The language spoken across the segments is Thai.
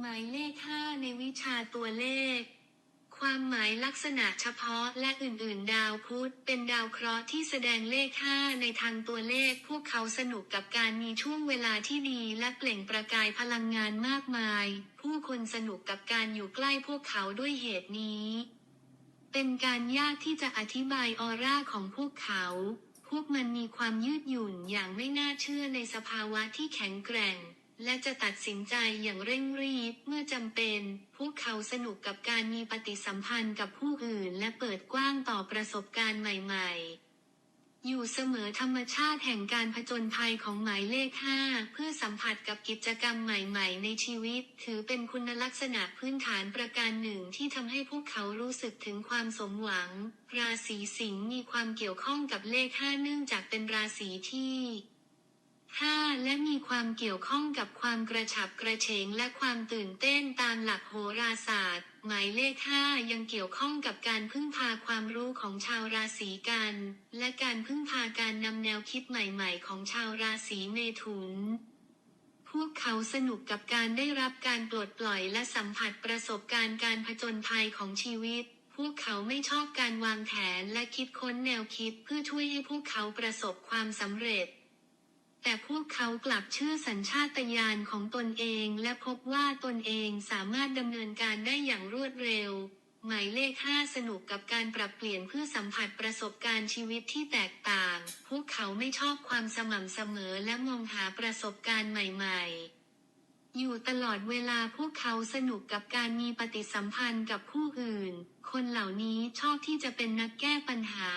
หมายเลข5ในวิชาตัวเลข ความหมายลักษณะเฉพาะและอื่นๆ ดาวพุธเป็นดาวเคราะห์ที่แสดงเลข5ในทางตัวเลข พวกเขาสนุกกับการมีช่วงเวลาที่ดีและเปล่งประกายพลังงานมากมาย ผู้คนสนุกกับการอยู่ใกล้พวกเขาด้วยเหตุนี้ เป็นการยากที่จะอธิบายออร่าของพวกเขาพวกมันมีความยืดหยุ่นอย่างไม่น่าเชื่อในสภาวะที่แข็งแกร่ง และจะตัดสินใจอย่างเร่งรีบเมื่อจำเป็น พวกเขาสนุกกับการมีปฏิสัมพันธ์กับผู้อื่นและเปิดกว้างต่อประสบการณ์ใหม่ ๆ อยู่เสมอธรรมชาติแห่งการผจญภัยของหมายเลข 5 เพื่อสัมผัสกับกิจกรรมใหม่ๆ ในชีวิต ถือเป็นคุณลักษณะพื้นฐานประการหนึ่งที่ทำให้พวกเขารู้สึกถึงความสมหวัง ราศีสิงห์มีความเกี่ยวข้องกับเลข 5 เนื่องจากเป็นราศีที่ 5 และมีความเกี่ยวข้องกับความกระฉับกระเฉงและความตื่นเต้นตามหลักโหราศาสตร์ หมายเลข 5 ยังเกี่ยวข้องกับการพึ่งพาความรู้ของชาวราศีกัน และการพึ่งพาการนำแนวคิดใหม่ๆ ของชาวราศีเมถุน พวกเขาสนุกกับการได้รับการปลดปล่อยและสัมผัสประสบการณ์การผจญภัยของชีวิตพวกเขาไม่ชอบการวางแผนและคิดค้นแนวคิดเพื่อช่วยให้พวกเขาประสบความสำเร็จ แต่พวกเขากลับเชื่อสัญชาตญาณของตนเองและพบว่าตนเองสามารถดำเนินการได้อย่างรวดเร็ว หมายเลข 5 สนุกกับการปรับเปลี่ยนเพื่อสัมผัสประสบการณ์ชีวิตที่แตกต่าง พวกเขาไม่ชอบความสม่ำเสมอและมองหาประสบการณ์ใหม่ ๆอยู่ตลอดเวลาพวกเขาสนุกกับการมีปฏิสัมพันธ์กับผู้อื่น คนเหล่านี้ชอบที่จะเป็นนักแก้ปัญหา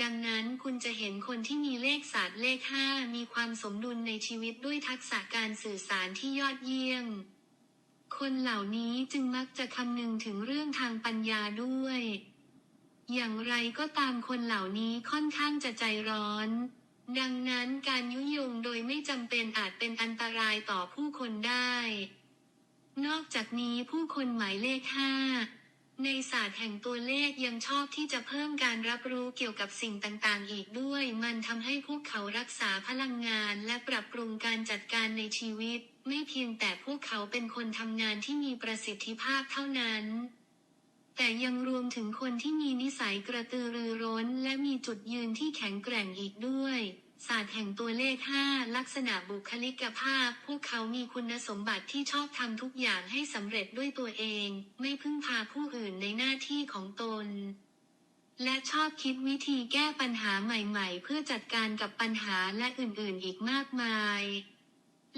ดังนั้นคุณจะเห็นคนที่มีเลขศาสตร์เลข5มีความสมดุลในชีวิตด้วยทักษะการสื่อสารที่ยอดเยี่ยม คนเหล่านี้จึงมักจะคำนึงถึงเรื่องทางปัญญาด้วย อย่างไรก็ตามคนเหล่านี้ค่อนข้างจะใจร้อน ดังนั้นการยุยงโดยไม่จำเป็นอาจเป็นอันตรายต่อผู้คนได้ นอกจากนี้ผู้คนหมายเลขห้า ในศาสตร์แห่งตัวเลขยังชอบที่จะเพิ่มการรับรู้เกี่ยวกับสิ่งต่างๆ อีกด้วย มันทำให้พวกเขารักษาพลังงานและปรับปรุงการจัดการในชีวิต ไม่เพียงแต่พวกเขาเป็นคนทำงานที่มีประสิทธิภาพเท่านั้น แต่ยังรวมถึงคนที่มีนิสัยกระตือรือร้น และมีจุดยืนที่แข็งแกร่งอีกด้วย ศาสตร์แห่งตัวเลข 5 ลักษณะบุคลิกภาพ พวกเขามีคุณสมบัติที่ชอบทำทุกอย่างให้สำเร็จด้วยตัวเอง ไม่พึ่งพาผู้อื่นในหน้าที่ของตน และชอบคิดวิธีแก้ปัญหาใหม่ๆ เพื่อจัดการกับปัญหาและอื่นๆ อีกมากมาย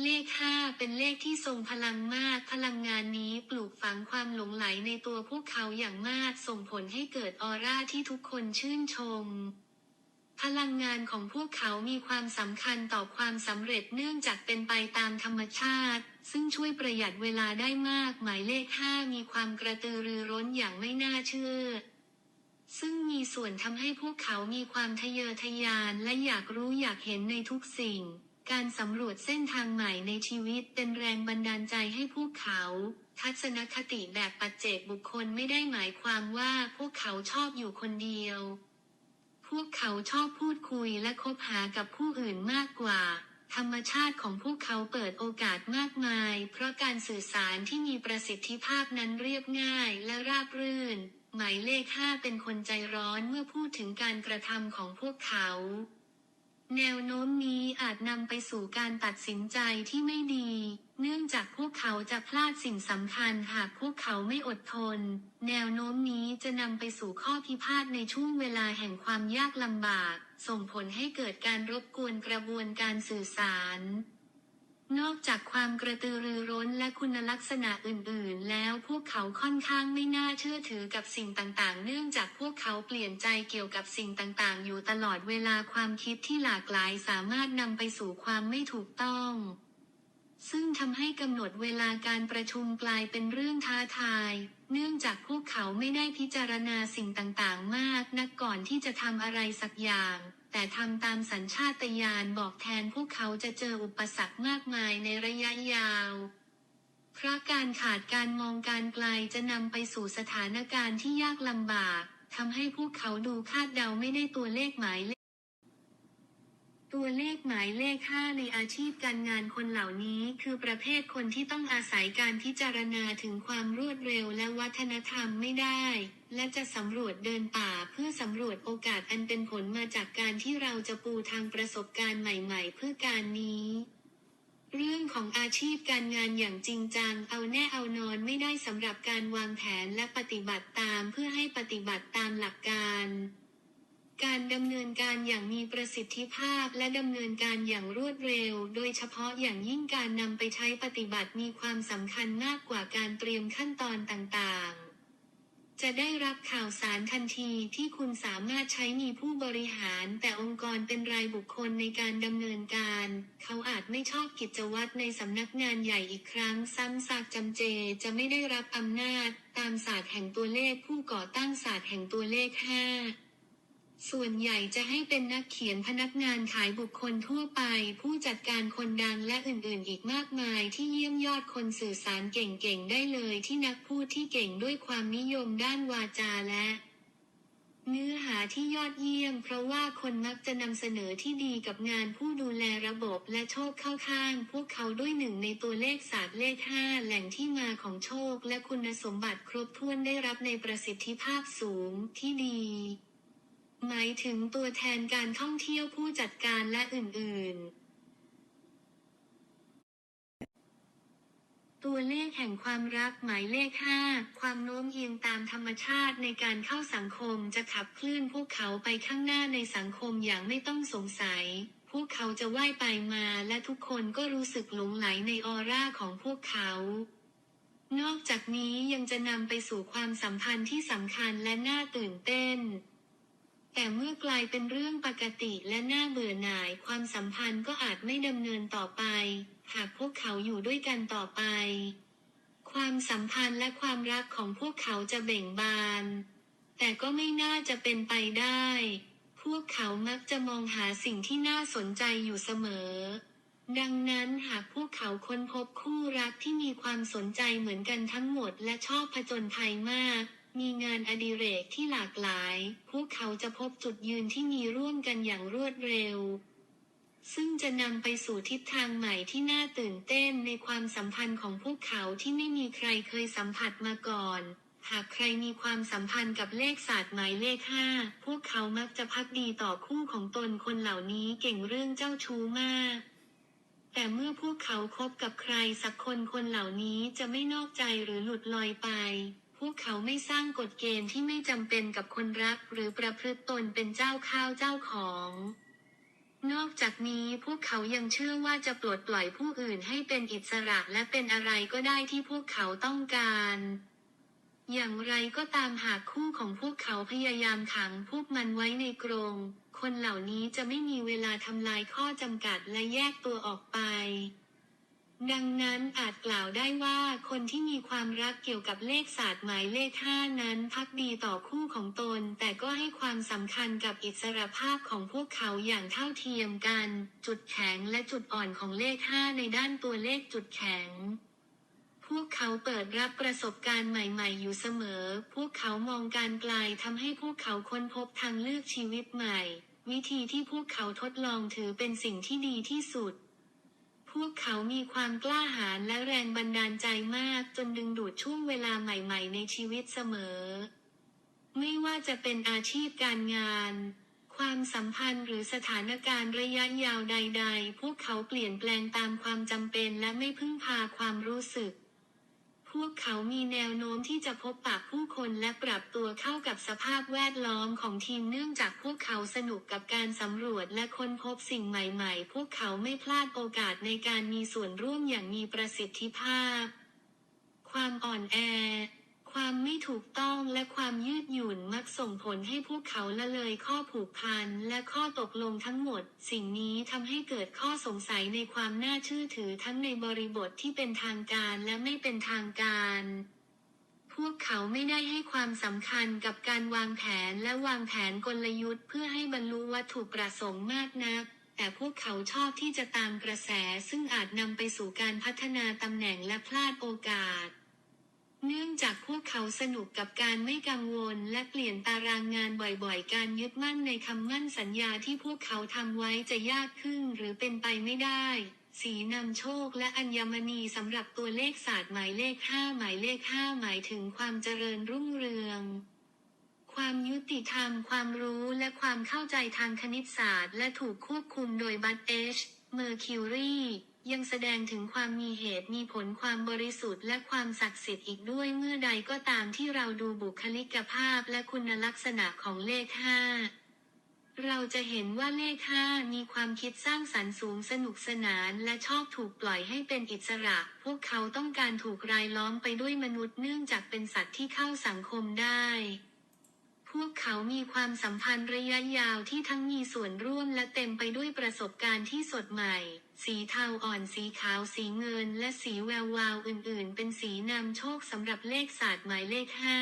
เลข 5 เป็นเลขที่ทรงพลังมาก พลังงานนี้ปลูกฝังความหลงไหลในตัวพวกเขาอย่างมาก ส่งผลให้เกิดออร่าที่ทุกคนชื่นชม พลังงานของพวกเขามีความสำคัญต่อความสำเร็จเนื่องจากเป็นไปตามธรรมชาติ ซึ่งช่วยประหยัดเวลาได้มาก หมายเลข 5 มีความกระตือรือร้นอย่างไม่น่าเชื่อ ซึ่งมีส่วนทำให้พวกเขามีความทะเยอทะยานและอยากรู้อยากเห็นในทุกสิ่ง การสำรวจเส้นทางใหม่ในชีวิตเป็นแรงบันดาลใจให้พวกเขาทัศนคติแบบปัจเจกบุคคลไม่ได้หมายความว่าพวกเขาชอบอยู่คนเดียว พวกเขาชอบพูดคุยและคบหากับผู้อื่นมากกว่า ธรรมชาติของพวกเขาเปิดโอกาสมากมาย เพราะการสื่อสารที่มีประสิทธิภาพนั้นเรียบง่ายและราบรื่น หมายเลขห้าเป็นคนใจร้อนเมื่อพูดถึงการกระทำของพวกเขา แนวโน้มนี้อาจนำไปสู่การตัดสินใจที่ไม่ดี เนื่องจากพวกเขาจะพลาดสิ่งสำคัญหากพวกเขาไม่อดทน แนวโน้มนี้จะนำไปสู่ข้อพิพาทในช่วงเวลาแห่งความยากลำบาก ส่งผลให้เกิดการรบกวนกระบวนการสื่อสาร นอกจากความกระตือรือร้นและคุณลักษณะอื่นๆ แล้วพวกเขาค่อนข้างไม่น่าเชื่อถือกับสิ่งต่างๆ เนื่องจากพวกเขาเปลี่ยนใจเกี่ยวกับสิ่งต่างๆ อยู่ตลอดเวลาความคิดที่หลากหลายสามารถนำไปสู่ความไม่ถูกต้อง ซึ่งทำให้กำหนดเวลาการประชุมกลายเป็นเรื่องท้าทาย เนื่องจากพวกเขาไม่ได้พิจารณาสิ่งต่างๆ มากนักก่อนที่จะทำอะไรสักอย่าง แต่ทำตามสัญชาตญาณบอกแทนพวกเขาจะเจออุปสรรคมากมายในระยะยาวเพราะการขาดการมองการไกลจะนำไปสู่สถานการณ์ที่ยากลำบากทำให้พวกเขาดูคาดเดาไม่ได้ตัวเลขหมายเลข ตัวเลขหมายเลข5ในอาชีพการงานคนเหล่านี้คือประเภทคนที่ต้องอาศัยการพิจารณาถึงความรวดเร็วและวัฒนธรรมไม่ได้ และจะสำรวจเดินป่าเพื่อสำรวจโอกาสอันเป็นผลมาจากการที่เราจะปูทางประสบการณ์ใหม่ ๆ เพื่อการนี้ เรื่องของอาชีพการงานอย่างจริงจังเอาแน่เอานอนไม่ได้สำหรับการวางแผนและปฏิบัติตามเพื่อให้ปฏิบัติตามหลักการการดำเนินการอย่างมีประสิทธิภาพและดำเนินการอย่างรวดเร็ว โดยเฉพาะอย่างยิ่งการนำไปใช้ปฏิบัติมีความสำคัญมากกว่าการเตรียมขั้นตอนต่างๆ จะได้รับข่าวสารทันทีที่คุณสามารถใช้มีผู้บริหาร แต่องค์กรเป็นรายบุคคลในการดำเนินการ เขาอาจไม่ชอบกิจวัตรในสำนักงานใหญ่อีกครั้ง ซ้ำซากจำเจจะไม่ได้รับอำนาจ ตามศาสตร์แห่งตัวเลขผู้ก่อตั้งศาสตร์แห่งตัวเลขห้า ส่วนใหญ่จะให้เป็นนักเขียนพนักงานขายบุคคลทั่วไป ผู้จัดการคนดังและอื่นๆ อีกมากมายที่เยี่ยมยอดคนสื่อสารเก่งๆ ได้เลยที่นักพูดที่เก่งด้วยความนิยมด้านวาจาและเนื้อหาที่ยอดเยี่ยมเพราะว่าคนมักจะนำเสนอที่ดีกับงานผู้ดูแลระบบและโชคเข้าข้าง พวกเขาด้วยหนึ่งในตัวเลขศาสตร์เลขห้าแหล่งที่มาของโชคและคุณสมบัติครบถ้วนได้รับในประสิทธิภาพสูงที่ดี หมายถึงตัวแทนการท่องเที่ยวผู้จัดการและอื่น ๆตัวเลขแห่งความรักหมายเลข 5 ความโน้มเอียงตามธรรมชาติในการเข้าสังคมจะขับเคลื่อนพวกเขาไปข้างหน้าในสังคมอย่างไม่ต้องสงสัย พวกเขาจะว่ายไปมาและทุกคนก็รู้สึกหลงไหลในออร่าของพวกเขา นอกจากนี้ยังจะนำไปสู่ความสัมพันธ์ที่สำคัญและน่าตื่นเต้น แต่เมื่อกลายเป็นเรื่องปกติและน่าเบื่อหน่ายความสัมพันธ์ก็อาจไม่ดำเนินต่อไป หากพวกเขาอยู่ด้วยกันต่อไป ความสัมพันธ์และความรักของพวกเขาจะเบ่งบาน แต่ก็ไม่น่าจะเป็นไปได้ พวกเขามักจะมองหาสิ่งที่น่าสนใจอยู่เสมอ ดังนั้นหากพวกเขาค้นพบคู่รักที่มีความสนใจเหมือนกันทั้งหมดและชอบผจญภัยมาก มีงานอดิเรกที่หลากหลาย พวกเขาจะพบจุดยืนที่มีร่วมกันอย่างรวดเร็ว ซึ่งจะนำไปสู่ทิศทางใหม่ที่น่าตื่นเต้นในความสัมพันธ์ของพวกเขาที่ไม่มีใครเคยสัมผัสมาก่อน หากใครมีความสัมพันธ์กับเลขศาสตร์หมายเลขห้าพวกเขามักจะพักดีต่อคู่ของตนคนเหล่านี้เก่งเรื่องเจ้าชู้มากแต่เมื่อพวกเขาคบกับใครสักคนคนเหล่านี้จะไม่นอกใจหรือหลุดลอยไป วกเขาไม่สร้างกฎเกณฑ์ที่ไม่จำเป็นกับคนรัก หรือประพฤติตนเป็นเจ้าข้าวเจ้าของ นอกจากนี้พวกเขายังเชื่อว่าจะปลดปล่อยผู้อื่นให้เป็นอิสระและเป็นอะไรก็ได้ที่พวกเขาต้องการอย่างไรก็ตามหากคู่ของพวกเขาพยายามขังพวกมันไว้ในกรง คนเหล่านี้จะไม่มีเวลาทำลายข้อจำกัดและแยกตัวออกไป ดังนั้นอาจกล่าวได้ว่าคนที่มีความรักเกี่ยวกับเลขศาสตร์หมายเลขห้านั้นพักดีต่อคู่ของตน แต่ก็ให้ความสำคัญกับอิสรภาพของพวกเขาอย่างเท่าเทียมกัน จุดแข็งและจุดอ่อนของเลขห้าในด้านตัวเลขจุดแข็งพวกเขาเปิดรับประสบการณ์ใหม่ๆ อยู่เสมอ พวกเขามองการไกลทำให้พวกเขาค้นพบทางเลือกชีวิตใหม่ วิธีที่พวกเขาทดลองถือเป็นสิ่งที่ดีที่สุด พวกเขามีความกล้าหาญและแรงบันดาลใจมากจนดึงดูดช่วงเวลาใหม่ ๆ ในชีวิตเสมอ ไม่ว่าจะเป็นอาชีพการงาน ความสัมพันธ์หรือสถานการณ์ระยะยาวใด ๆ พวกเขาเปลี่ยนแปลงตามความจำเป็นและไม่พึ่งพาความรู้สึก พวกเขามีแนวโน้มที่จะพบปะผู้คนและปรับตัวเข้ากับสภาพแวดล้อมของทีมเนื่องจากพวกเขาสนุกกับการสำรวจและค้นพบสิ่งใหม่ๆ พวกเขาไม่พลาดโอกาสในการมีส่วนร่วมอย่างมีประสิทธิภาพ ความอ่อนแอ ความไม่ถูกต้องและความยืดหยุ่นมักส่งผลให้พวกเขาละเลยข้อผูกพันและข้อตกลงทั้งหมด สิ่งนี้ทำให้เกิดข้อสงสัยในความน่าเชื่อถือทั้งในบริบทที่เป็นทางการและไม่เป็นทางการ พวกเขาไม่ได้ให้ความสำคัญกับการวางแผนและวางแผนกลยุทธ์ เพื่อให้บรรลุวัตถุประสงค์มากนักแต่พวกเขาชอบที่จะตามกระแสซึ่งอาจนำไปสู่การพัฒนาตำแหน่งและพลาดโอกาส เนื่องจากพวกเขาสนุกกับการไม่กังวลและเปลี่ยนตารางงานบ่อยๆ การยึดมั่นในคำมั่นสัญญาที่พวกเขาทำไว้จะยากขึ้นหรือเป็นไปไม่ได้ สีนำโชคและอัญมณีสำหรับตัวเลขศาสตร์หมายเลขห้าหมายเลขห้าหมายถึงความเจริญรุ่งเรืองความยุติธรรม ความรู้และความเข้าใจทางคณิตศาสตร์ และถูกควบคุมโดยบัตเอช เมอร์คิวรี ยังแสดงถึงความมีเหตุมีผลความบริสุทธิ์และความศักดิ์สิทธิ์อีกด้วยเมื่อใดก็ตามที่เราดูบุคลิกภาพและคุณลักษณะของเลขห้าเราจะเห็นว่าเลขห้ามีความคิดสร้างสรรค์สูงสนุกสนานและชอบถูกปล่อยให้เป็นอิสระ พวกเขาต้องการถูกรายล้อมไปด้วยมนุษย์เนื่องจากเป็นสัตว์ที่เข้าสังคมได้ พวกเขามีความสัมพันธ์ระยะยาวที่ทั้งมีส่วนร่วมและเต็มไปด้วยประสบการณ์ที่สดใหม่ สีเทาอ่อนสีขาวสีเงิน และสีแวววาวอื่นๆ เป็นสีนำโชคสำหรับเลขศาสตร์หมายเลขห้า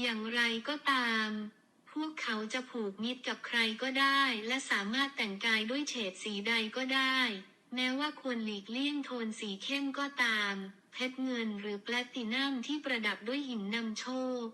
อย่างไรก็ตาม พวกเขาจะผูกมิตรกับใครก็ได้ และสามารถแต่งกายด้วยเฉดสีใดก็ได้ แม้ว่าควรหลีกเลี่ยงโทนสีเข้มก็ตาม เพชรเงินหรือแพลตตินัมที่ประดับด้วยหินนำโชค